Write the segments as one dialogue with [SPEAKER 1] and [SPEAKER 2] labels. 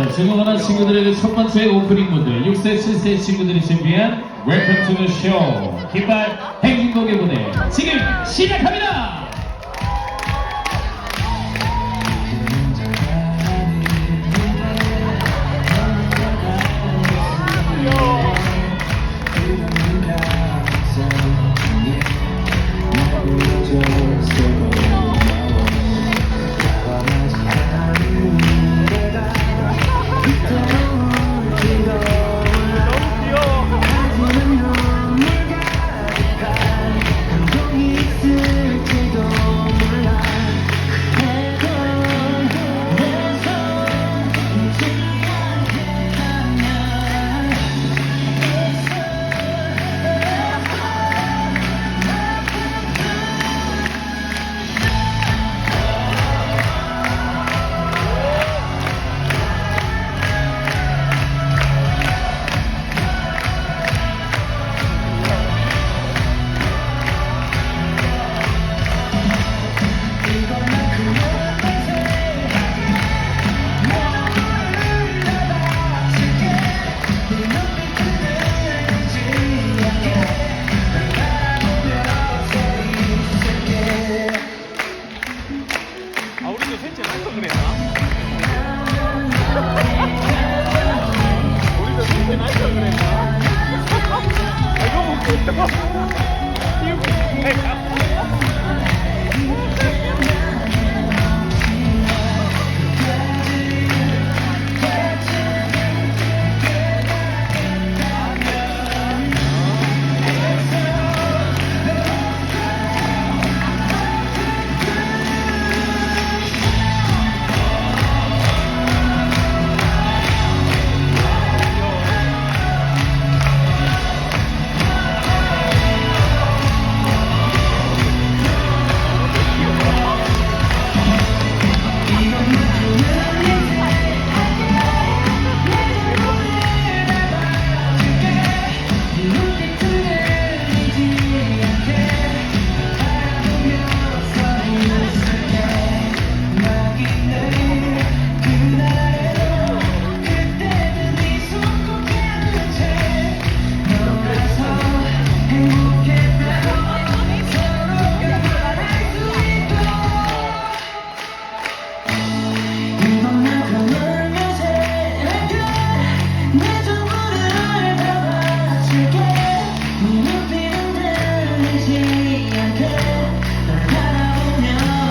[SPEAKER 1] 자, 즐거운 친구들에게 첫 번째 오프닝 무대 6세, 7세 친구들이 준비한 to the Show. 깃발 행진곡의 무대. 지금 시작합니다!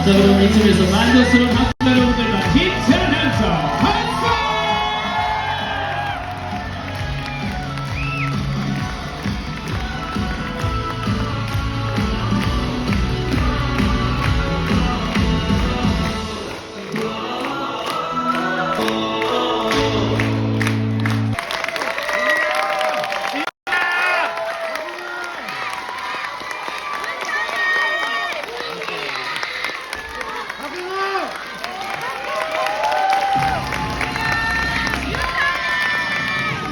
[SPEAKER 2] Gentlemen, make some noise for Mango Soul.